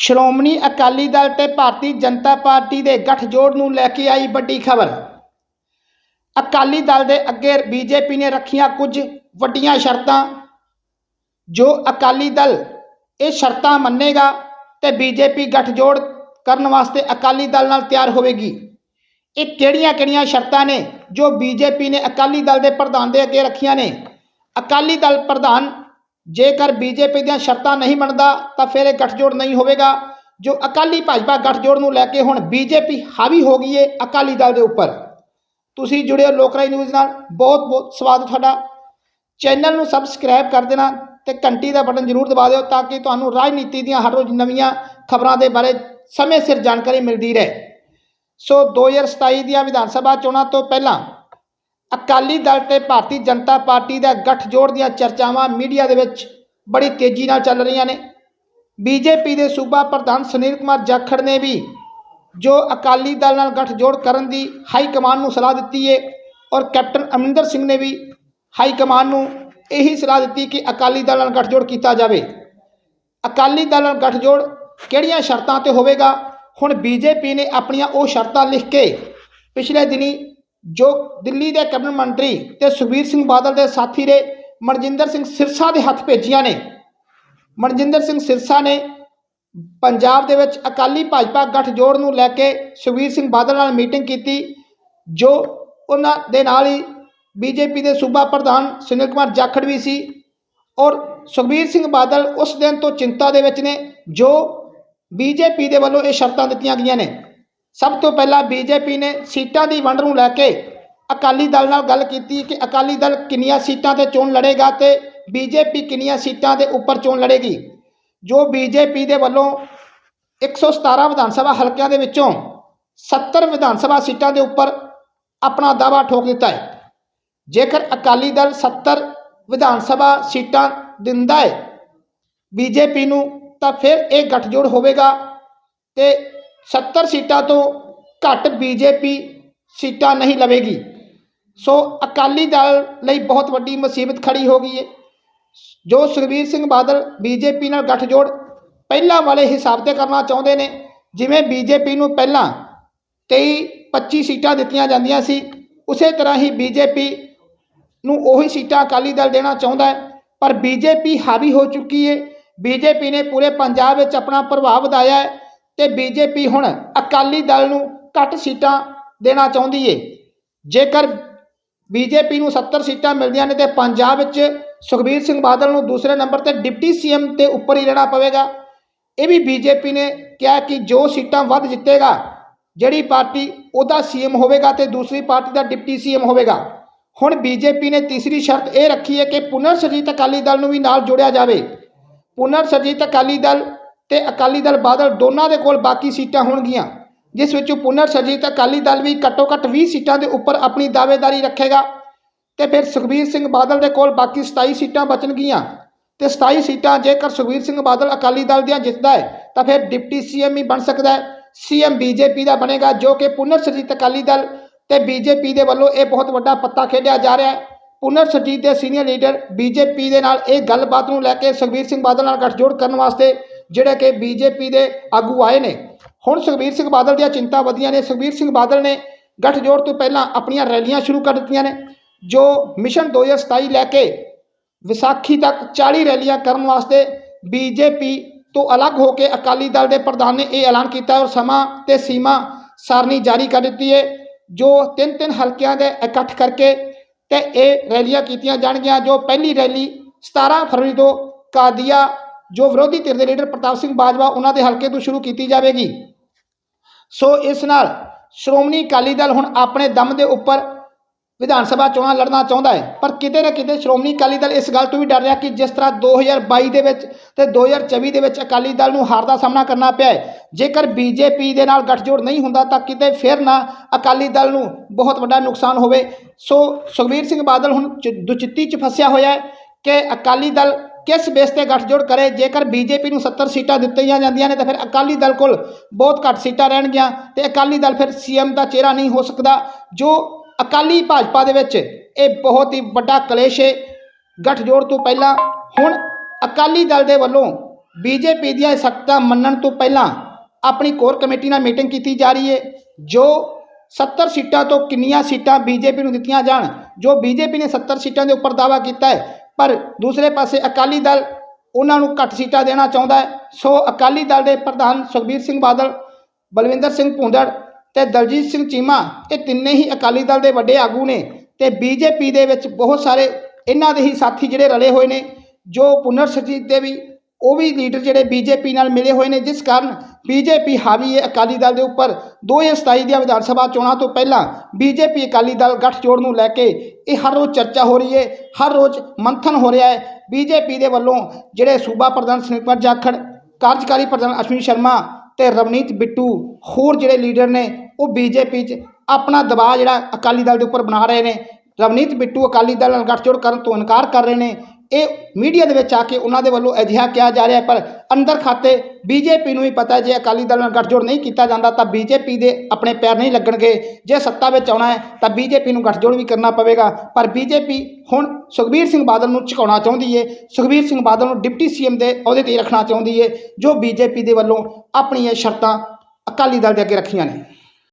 ਸ਼੍ਰੋਮਣੀ ਅਕਾਲੀ ਦਲ ਤੇ ਭਾਰਤੀ ਜਨਤਾ ਪਾਰਟੀ ਦੇ ਗਠਜੋੜ ਨੂੰ ਲੈ ਕੇ ਆਈ ਵੱਡੀ ਖਬਰ। ਅਕਾਲੀ ਦਲ ਦੇ ਅੱਗੇ ਬੀਜੇਪੀ ਨੇ ਰੱਖੀਆਂ ਕੁਝ ਵੱਡੀਆਂ ਸ਼ਰਤਾਂ। ਜੋ ਅਕਾਲੀ ਦਲ ਇਹ ਸ਼ਰਤਾਂ ਮੰਨੇਗਾ ਤੇ ਬੀਜੇਪੀ ਗਠਜੋੜ ਕਰਨ ਵਾਸਤੇ ਅਕਾਲੀ ਦਲ ਨਾਲ ਤਿਆਰ ਹੋਵੇਗੀ। ਇਹ ਕਿਹੜੀਆਂ-ਕਿਹੜੀਆਂ ਸ਼ਰਤਾਂ ਨੇ ਜੋ ਬੀਜੇਪੀ ਨੇ ਅਕਾਲੀ ਦਲ ਦੇ ਪ੍ਰਧਾਨ ਦੇ ਅੱਗੇ ਰੱਖੀਆਂ ਨੇ? ਅਕਾਲੀ ਦਲ ਪ੍ਰਧਾਨ ਜੇਕਰ ਬੀਜੇਪੀ ਦੀਆਂ ਸ਼ਰਤਾਂ ਨਹੀਂ ਮੰਨਦਾ, ਤਾਂ ਫਿਰ ਇਹ ਗੱਠਜੋੜ ਨਹੀਂ ਹੋਵੇਗਾ। ਜੋ ਅਕਾਲੀ ਭਾਜਪਾ ਗੱਠਜੋੜ ਨੂੰ ਲੈ ਕੇ ਹੁਣ ਬੀਜੇਪੀ ਹਾਵੀ ਹੋ ਗਈ ਏ ਅਕਾਲੀ ਦਲ ਦੇ ਉੱਪਰ। ਤੁਸੀਂ ਜੁੜੇ ਹੋ ਲੋਕਰਾਈ ਨਿਊਜ਼ ਨਾਲ। ਬਹੁਤ ਬਹੁਤ ਸਵਾਗਤ ਤੁਹਾਡਾ। ਚੈਨਲ ਨੂੰ ਸਬਸਕ੍ਰਾਈਬ ਕਰ ਦੇਣਾ ਤੇ ਘੰਟੀ ਦਾ ਬਟਨ ਜ਼ਰੂਰ ਦਬਾ ਦਿਓ ਤਾਂ ਕਿ ਤੁਹਾਨੂੰ ਰਾਜਨੀਤੀ ਦੀਆਂ ਹਰ ਰੋਜ਼ ਨਵੀਆਂ ਖਬਰਾਂ ਦੇ ਬਾਰੇ ਸਮੇਂ ਸਿਰ ਜਾਣਕਾਰੀ ਮਿਲਦੀ ਰਹੇ। ਸੋ 2027 ਦੀਆਂ ਵਿਧਾਨ ਸਭਾ ਚੋਣਾਂ ਤੋਂ ਪਹਿਲਾਂ ਅਕਾਲੀ ਦਲ ਤੇ ਭਾਰਤੀ ਜਨਤਾ ਪਾਰਟੀ ਦਾ ਗੱਠਜੋੜ ਦੀਆਂ ਚਰਚਾਵਾਂ ਮੀਡੀਆ ਦੇ ਵਿੱਚ ਬੜੀ ਤੇਜ਼ੀ ਨਾਲ ਚੱਲ ਰਹੀਆਂ ਨੇ। ਬੀਜੇਪੀ ਦੇ ਸੂਬਾ ਪ੍ਰਧਾਨ ਸੁਨੀਲ ਕੁਮਾਰ ਜਾਖੜ ਨੇ ਵੀ ਜੋ ਅਕਾਲੀ ਦਲ ਨਾਲ ਗੱਠਜੋੜ ਕਰਨ ਦੀ ਹਾਈ ਕਮਾਨ ਨੂੰ ਸਲਾਹ ਦਿੱਤੀ ਹੈ ਔਰ ਕੈਪਟਨ ਅਮਰਿੰਦਰ ਸਿੰਘ ਨੇ ਵੀ ਹਾਈ ਕਮਾਨ ਨੂੰ ਇਹੀ ਸਲਾਹ ਦਿੱਤੀ ਕਿ ਅਕਾਲੀ ਦਲ ਨਾਲ ਗੱਠਜੋੜ ਕੀਤਾ ਜਾਵੇ। ਅਕਾਲੀ ਦਲ ਨਾਲ ਗੱਠਜੋੜ ਕਿਹੜੀਆਂ ਸ਼ਰਤਾਂ ਤੇ ਹੋਵੇਗਾ? ਹੁਣ ਬੀਜੇਪੀ ਨੇ ਆਪਣੀਆਂ ਉਹ ਸ਼ਰਤਾਂ ਲਿਖ ਕੇ ਪਿਛਲੇ ਦਿਨੀ ਜੋ ਦਿੱਲੀ ਦੇ ਕੈਬਨਿਟ ਮੰਤਰੀ ਤੇ ਸੁਖਬੀਰ ਸਿੰਘ ਬਾਦਲ ਦੇ ਸਾਥੀ ਨੇ ਮਨਜਿੰਦਰ ਸਿੰਘ ਸਿਰਸਾ ਦੇ ਹੱਥ ਭੇਜੀਆਂ ਨੇ। ਮਨਜਿੰਦਰ ਸਿੰਘ ਸਿਰਸਾ ਨੇ ਪੰਜਾਬ ਦੇ ਵਿੱਚ ਅਕਾਲੀ ਭਾਜਪਾ ਗੱਠਜੋੜ ਨੂੰ ਲੈ ਕੇ ਸੁਖਬੀਰ ਸਿੰਘ ਬਾਦਲ ਨਾਲ ਮੀਟਿੰਗ ਕੀਤੀ, ਜੋ ਉਹਨਾਂ ਦੇ ਨਾਲ ਹੀ ਬੀਜੇਪੀ ਦੇ ਸੂਬਾ ਪ੍ਰਧਾਨ ਸੁਨੀਲ ਕੁਮਾਰ ਜਾਖੜ ਵੀ ਸੀ ਔਰ ਸੁਖਬੀਰ ਸਿੰਘ ਬਾਦਲ ਉਸ ਦਿਨ ਤੋਂ ਚਿੰਤਾ ਦੇ ਵਿੱਚ ਨੇ, ਜੋ ਬੀਜੇਪੀ ਦੇ ਵੱਲੋਂ ਇਹ ਸ਼ਰਤਾਂ ਦਿੱਤੀਆਂ ਗਈਆਂ ਨੇ। ਸਭ ਤੋਂ ਪਹਿਲਾਂ ਬੀਜੇਪੀ ਨੇ ਸੀਟਾਂ ਦੀ ਵੰਡ ਨੂੰ ਲੈ ਕੇ ਅਕਾਲੀ ਦਲ ਨਾਲ ਗੱਲ ਕੀਤੀ ਕਿ ਅਕਾਲੀ ਦਲ ਕਿੰਨੀਆਂ ਸੀਟਾਂ ਤੇ ਚੋਣ ਲੜੇਗਾ ਤੇ ਬੀਜੇਪੀ ਕਿੰਨੀਆਂ ਸੀਟਾਂ ਦੇ ਉੱਪਰ ਚੋਣ ਲੜੇਗੀ। ਜੋ ਬੀਜੇਪੀ ਦੇ ਵੱਲੋਂ 117 ਵਿਧਾਨ ਸਭਾ ਹਲਕਿਆਂ ਦੇ ਵਿੱਚੋਂ 70 ਵਿਧਾਨ ਸਭਾ ਸੀਟਾਂ ਦੇ ਉੱਪਰ ਆਪਣਾ ਦਾਅਵਾ ਠੋਕ ਦਿੱਤਾ ਹੈ। ਜੇਕਰ ਅਕਾਲੀ ਦਲ 70 ਵਿਧਾਨ ਸਭਾ ਸੀਟਾਂ ਦਿੰਦਾ ਹੈ ਬੀਜੇਪੀ ਨੂੰ, ਤਾਂ ਫਿਰ ਇਹ ਗੱਠਜੋੜ ਹੋਵੇਗਾ ਤੇ 70 ਸੀਟਾਂ ਤੋਂ ਘੱਟ ਬੀਜੇਪੀ ਸੀਟਾਂ ਨਹੀਂ ਲਵੇਗੀ। ਸੋ ਅਕਾਲੀ ਦਲ ਲਈ ਬਹੁਤ ਵੱਡੀ ਮੁਸੀਬਤ ਖੜੀ ਹੋ ਗਈ ਹੈ ਜੋ ਸੁਖਬੀਰ ਸਿੰਘ ਬਾਦਲ ਬੀਜੇਪੀ ਨਾਲ ਗੱਠਜੋੜ ਪਹਿਲਾਂ ਵਾਲੇ ਹਿਸਾਬ ਤੇ ਕਰਨਾ ਚਾਹੁੰਦੇ ਨੇ, ਜਿਵੇਂ ਬੀਜੇਪੀ ਨੂੰ ਪਹਿਲਾਂ 23 25 ਸੀਟਾਂ ਦਿੱਤੀਆਂ ਜਾਂਦੀਆਂ ਸੀ, ਉਸੇ ਤਰ੍ਹਾਂ ਹੀ ਬੀਜੇਪੀ ਨੂੰ ਉਹੀ ਸੀਟਾਂ ਅਕਾਲੀ ਦਲ ਦੇਣਾ ਚਾਹੁੰਦਾ ਹੈ। ਪਰ ਬੀਜੇਪੀ ਹਾਵੀ ਹੋ ਚੁੱਕੀ ਹੈ ਬੀਜੇਪੀ ਨੇ ਪੂਰੇ ਪੰਜਾਬ ਵਿੱਚ ਆਪਣਾ ਪ੍ਰਭਾਵ ਵਧਾਇਆ ਹੈ। ਤੇ ਬੀਜੇਪੀ ਹੁਣ ਅਕਾਲੀ ਦਲ ਨੂੰ ਘੱਟ ਸੀਟਾਂ ਦੇਣਾ ਚਾਹੁੰਦੀ ਏ। ਜੇਕਰ ਬੀਜੇਪੀ ਨੂੰ 70 ਸੀਟਾਂ ਮਿਲਦੀਆਂ ਨੇ ਤੇ ਪੰਜਾਬ ਵਿੱਚ ਸੁਖਬੀਰ ਸਿੰਘ ਬਾਦਲ ਨੂੰ ਦੂਸਰੇ ਨੰਬਰ ਤੇ ਡਿਪਟੀ ਸੀਐਮ ਤੇ ਉੱਪਰ ਹੀ ਰਹਿਣਾ ਪਵੇਗਾ। ਇਹ ਵੀ ਬੀਜੇਪੀ ਨੇ ਕਿਹਾ ਕਿ ਜੋ ਸੀਟਾਂ ਵੱਧ ਜਿੱਤੇਗਾ, ਜਿਹੜੀ ਪਾਰਟੀ ਉਹਦਾ ਸੀਐਮ ਹੋਵੇਗਾ ਤੇ ਦੂਸਰੀ ਪਾਰਟੀ ਦਾ ਡਿਪਟੀ ਸੀਐਮ ਹੋਵੇਗਾ। ਹੁਣ ਬੀਜੇਪੀ ਨੇ ਤੀਸਰੀ ਸ਼ਰਤ ਇਹ ਰੱਖੀ ਹੈ ਕਿ ਪੁਨਰ ਸਰਜੀਤ ਅਕਾਲੀ ਦਲ ਨੂੰ ਵੀ ਨਾਲ ਜੋੜਿਆ ਜਾਵੇ। ਪੁਨਰ ਸਰਜੀਤ ਅਕਾਲੀ ਦਲ ਤੇ ਅਕਾਲੀ ਦਲ ਬਾਦਲ ਦੋਨਾਂ ਦੇ ਕੋਲ ਬਾਕੀ ਸੀਟਾਂ ਹੋਣਗੀਆਂ। ਜਿਸ ਵਿੱਚੋਂ ਪੁਨਰ ਸਰਜੀਤ ਅਕਾਲੀ ਦਲ ਵੀ ਘੱਟੋ ਘੱਟ 20 ਸੀਟਾਂ ਦੇ ਉੱਪਰ ਆਪਣੀ ਦਾਅਵੇਦਾਰੀ ਰੱਖੇਗਾ। ਤੇ ਫਿਰ ਸੁਖਬੀਰ ਸਿੰਘ ਬਾਦਲ ਦੇ ਕੋਲ ਬਾਕੀ 27 ਸੀਟਾਂ ਬਚਣਗੀਆਂ। ਤੇ 27 ਸੀਟਾਂ ਜੇਕਰ ਸੁਖਬੀਰ ਸਿੰਘ ਬਾਦਲ ਅਕਾਲੀ ਦਲ ਦੀਆਂ ਜਿੱਤਦਾ ਹੈ, ਤਾਂ ਫਿਰ ਡਿਪਟੀ ਸੀਐਮ ਹੀ ਬਣ ਸਕਦਾ ਹੈ। ਸੀਐਮ ਬੀਜੇਪੀ ਦਾ ਬਣੇਗਾ, ਜੋ ਕਿ ਪੁਨਰ ਸਰਜੀਤ ਅਕਾਲੀ ਦਲ ਤੇ ਬੀਜੇਪੀ ਦੇ ਵੱਲੋਂ ਇਹ ਬਹੁਤ ਵੱਡਾ ਪੱਤਾ ਖੇਡਿਆ ਜਾ ਰਿਹਾ ਹੈ। ਪੁਨਰ ਸਰਜੀਤ ਦੇ ਸੀਨੀਅਰ ਲੀਡਰ ਬੀਜੇਪੀ ਦੇ ਨਾਲ ਇਹ ਗੱਲਬਾਤ ਨੂੰ ਲੈ ਕੇ ਸੁਖਬੀਰ ਸਿੰਘ ਬਾਦਲ ਨਾਲ ਗੱਠਜੋੜ ਕਰਨ ਵਾਸਤੇ ਜਿਹੜੇ ਕਿ ਬੀਜੇਪੀ ਦੇ ਆਗੂ ਆਏ ਨੇ। ਹੁਣ ਸੁਖਬੀਰ ਸਿੰਘ ਬਾਦਲ ਦੀਆਂ ਚਿੰਤਾ ਵਧੀਆਂ ਨੇ। ਸੁਖਬੀਰ ਸਿੰਘ ਬਾਦਲ ਨੇ ਗੱਠਜੋੜ ਤੋਂ ਪਹਿਲਾਂ ਆਪਣੀਆਂ ਰੈਲੀਆਂ ਸ਼ੁਰੂ ਕਰ ਦਿੱਤੀਆਂ ਨੇ, ਜੋ ਮਿਸ਼ਨ 2027 ਲੈ ਕੇ ਵਿਸਾਖੀ ਤੱਕ 40 ਰੈਲੀਆਂ ਕਰਨ ਵਾਸਤੇ ਬੀਜੇਪੀ ਤੋਂ ਅਲੱਗ ਹੋ ਕੇ ਅਕਾਲੀ ਦਲ ਦੇ ਪ੍ਰਧਾਨ ਨੇ ਇਹ ਐਲਾਨ ਕੀਤਾ ਔਰ ਸਮਾਂ ਤੇ ਸੀਮਾ ਸਾਰਨੀ ਜਾਰੀ ਕਰ ਦਿੱਤੀ ਹੈ ਜੋ ਤਿੰਨ ਤਿੰਨ ਹਲਕਿਆਂ ਦੇ ਇਕੱਠ ਕਰਕੇ ਤੇ ਇਹ ਰੈਲੀਆਂ ਕੀਤੀਆਂ ਜਾਣਗੀਆਂ, ਜੋ ਪਹਿਲੀ ਰੈਲੀ 17 ਫਰਵਰੀ ਤੋਂ ਕਾਦੀਆ ਜੋ ਵਿਰੋਧੀ ਧਿਰ ਦੇ ਲੀਡਰ ਪ੍ਰਤਾਪ ਸਿੰਘ ਬਾਜਵਾ, ਉਹਨਾਂ ਦੇ ਹਲਕੇ ਤੋਂ ਸ਼ੁਰੂ ਕੀਤੀ ਜਾਵੇਗੀ। ਸੋ ਇਸ ਨਾਲ ਸ਼੍ਰੋਮਣੀ ਅਕਾਲੀ ਦਲ ਹੁਣ ਆਪਣੇ ਦਮ ਦੇ ਉੱਪਰ ਵਿਧਾਨ ਸਭਾ ਚੋਣਾਂ ਲੜਨਾ ਚਾਹੁੰਦਾ ਹੈ। ਪਰ ਕਿਤੇ ਨਾ ਕਿਤੇ ਸ਼੍ਰੋਮਣੀ ਅਕਾਲੀ ਦਲ ਇਸ ਗੱਲ ਤੋਂ ਵੀ ਡਰ ਰਿਹਾ ਕਿ ਜਿਸ ਤਰ੍ਹਾਂ 2022 ਦੇ ਵਿੱਚ ਤੇ 2024 ਦੇ ਵਿੱਚ ਅਕਾਲੀ ਦਲ ਨੂੰ ਹਾਰ ਦਾ ਸਾਹਮਣਾ ਕਰਨਾ ਪਿਆ ਹੈ। ਜੇਕਰ ਬੀਜੇਪੀ ਦੇ ਨਾਲ ਗੱਠਜੋੜ ਨਹੀਂ ਹੁੰਦਾ ਤਾਂ ਕਿਤੇ ਫਿਰ ਨਾ ਅਕਾਲੀ ਦਲ ਨੂੰ ਬਹੁਤ ਵੱਡਾ ਨੁਕਸਾਨ ਹੋਵੇ। ਸੋ ਸੁਖਬੀਰ ਸਿੰਘ ਬਾਦਲ ਹੁਣ ਚ- ਦੁਚਿੱਤੀ 'ਚ ਫਸਿਆ ਹੋਇਆ ਹੈ ਕਿ ਅਕਾਲੀ ਦਲ ਕਿਸ ਬੇਸ ਤੇ ਗੱਠਜੋੜ ਕਰੇ? ਜੇਕਰ ਬੀਜੇਪੀ ਨੂੰ 70 ਸੀਟਾਂ ਦਿੱਤੀਆਂ ਜਾਂਦੀਆਂ ਨੇ, ਤਾਂ ਫਿਰ ਅਕਾਲੀ ਦਲ ਕੋਲ ਬਹੁਤ ਘੱਟ ਸੀਟਾਂ ਰਹਿਣਗੀਆਂ ਤੇ ਅਕਾਲੀ ਦਲ ਫਿਰ ਸੀਐਮ ਦਾ ਚਿਹਰਾ ਨਹੀਂ ਹੋ ਸਕਦਾ। ਜੋ ਅਕਾਲੀ ਭਾਜਪਾ ਦੇ ਵਿੱਚ ਇਹ ਬਹੁਤ ਹੀ ਵੱਡਾ ਕਲੇਸ਼ ਹੈ ਗੱਠਜੋੜ ਤੋਂ ਪਹਿਲਾਂ। ਹੁਣ ਅਕਾਲੀ ਦਲ ਦੇ ਵੱਲੋਂ ਬੀਜੇਪੀ ਦੀਆਂ ਸਖਤਾਂ ਮੰਨਣ ਤੋਂ ਪਹਿਲਾਂ ਆਪਣੀ ਕੋਰ ਕਮੇਟੀ ਨਾਲ ਮੀਟਿੰਗ ਕੀਤੀ ਜਾ ਰਹੀ ਹੈ ਜੋ 70 ਸੀਟਾਂ ਤੋਂ ਕਿੰਨੀਆਂ ਸੀਟਾਂ ਬੀਜੇਪੀ ਨੂੰ ਦਿੱਤੀਆਂ ਜਾਣ, ਜੋ ਬੀਜੇਪੀ ਨੇ 70 ਸੀਟਾਂ ਦੇ ਉੱਪਰ ਦਾਅਵਾ ਕੀਤਾ ਹੈ ਪਰ ਦੂਸਰੇ ਪਾਸੇ ਅਕਾਲੀ ਦਲ ਉਹਨਾਂ ਨੂੰ ਘੱਟ ਸੀਟਾਂ ਦੇਣਾ ਚਾਹੁੰਦਾ ਹੈ। ਸੋ ਅਕਾਲੀ ਦਲ ਦੇ ਪ੍ਰਧਾਨ ਸੁਖਬੀਰ ਸਿੰਘ ਬਾਦਲ, ਬਲਵਿੰਦਰ ਸਿੰਘ ਭੁੰਦੜ ਤੇ ਦਲਜੀਤ ਸਿੰਘ ਚੀਮਾ, ਇਹ ਤਿੰਨੇ ਹੀ ਅਕਾਲੀ ਦਲ ਦੇ ਵੱਡੇ ਆਗੂ ਨੇ ਤੇ ਬੀਜੇਪੀ ਦੇ ਵਿੱਚ ਬਹੁਤ ਸਾਰੇ ਇਹਨਾਂ ਦੇ ਹੀ ਸਾਥੀ ਜਿਹੜੇ ਰਲੇ ਹੋਏ ਨੇ, ਜੋ ਪੁਨਰ ਸਰਜੀਤ ਦੇ ਵੀ, ਉਹ ਵੀ ਲੀਡਰ ਜਿਹੜੇ ਬੀਜੇਪੀ ਨਾਲ ਮਿਲੇ ਹੋਏ ਨੇ। ਜਿਸ ਕਾਰਨ ਬੀਜੇਪੀ ਹਾਵੀ ਹੈ ਅਕਾਲੀ ਦਲ ਦੇ ਉੱਪਰ 2027 ਦੀਆਂ ਵਿਧਾਨ ਸਭਾ ਚੋਣਾਂ ਤੋਂ ਪਹਿਲਾਂ ਬੀਜੇਪੀ ਅਕਾਲੀ ਦਲ ਗੱਠਜੋੜ ਨੂੰ ਲੈ ਕੇ ਇਹ ਹਰ ਰੋਜ਼ ਚਰਚਾ ਹੋ ਰਹੀ ਹੈ, ਹਰ ਰੋਜ਼ ਮੰਥਨ ਹੋ ਰਿਹਾ ਹੈ। ਬੀਜੇਪੀ ਦੇ ਵੱਲੋਂ ਜਿਹੜੇ ਸੂਬਾ ਪ੍ਰਧਾਨ ਸੁਨੀਪਰ ਜਾਖੜ, ਕਾਰਜਕਾਰੀ ਪ੍ਰਧਾਨ ਅਸ਼ਵਨੀ ਸ਼ਰਮਾ ਤੇ ਰਵਨੀਤ ਬਿੱਟੂ ਹੋਰ ਜਿਹੜੇ ਲੀਡਰ ਨੇ, ਉਹ ਬੀਜੇਪੀ 'ਚ ਆਪਣਾ ਦਬਾਅ ਜਿਹੜਾ ਅਕਾਲੀ ਦਲ ਦੇ ਉੱਪਰ ਬਣਾ ਰਹੇ ਨੇ। ਰਵਨੀਤ ਬਿੱਟੂ ਅਕਾਲੀ ਦਲ ਨਾਲ ਗੱਠਜੋੜ ਕਰਨ ਤੋਂ ਇਨਕਾਰ ਕਰ ਰਹੇ ਨੇ। ਇਹ ਮੀਡੀਆ ਦੇ ਵਿੱਚ ਆ ਕੇ ਉਹਨਾਂ ਦੇ ਵੱਲੋਂ ਅਜਿਹਾ ਕਿਹਾ ਜਾ ਰਿਹਾ ਪਰ ਅੰਦਰ ਖਾਤੇ ਬੀਜੇਪੀ ਨੂੰ ਵੀ ਪਤਾ ਜੇ ਅਕਾਲੀ ਦਲ ਨਾਲ ਗੱਠਜੋੜ ਨਹੀਂ ਕੀਤਾ ਜਾਂਦਾ, ਤਾਂ ਬੀਜੇਪੀ ਦੇ ਆਪਣੇ ਪੈਰ ਨਹੀਂ ਲੱਗਣਗੇ। ਜੇ ਸੱਤਾ ਵਿੱਚ ਆਉਣਾ ਹੈ, ਤਾਂ ਬੀਜੇਪੀ ਨੂੰ ਗੱਠਜੋੜ ਵੀ ਕਰਨਾ ਪਵੇਗਾ। ਪਰ ਬੀਜੇਪੀ ਹੁਣ ਸੁਖਬੀਰ ਸਿੰਘ ਬਾਦਲ ਨੂੰ ਝੁਕਾਉਣਾ ਚਾਹੁੰਦੀ ਏ। ਸੁਖਬੀਰ ਸਿੰਘ ਬਾਦਲ ਨੂੰ ਡਿਪਟੀ ਸੀਐਮ ਦੇ ਅਹੁਦੇ ਤੇ ਰੱਖਣਾ ਚਾਹੁੰਦੀ ਏ, ਜੋ ਬੀਜੇਪੀ ਦੇ ਵੱਲੋਂ ਆਪਣੀਆਂ ਸ਼ਰਤਾਂ ਅਕਾਲੀ ਦਲ ਦੇ ਅੱਗੇ ਰੱਖੀਆਂ ਨੇ।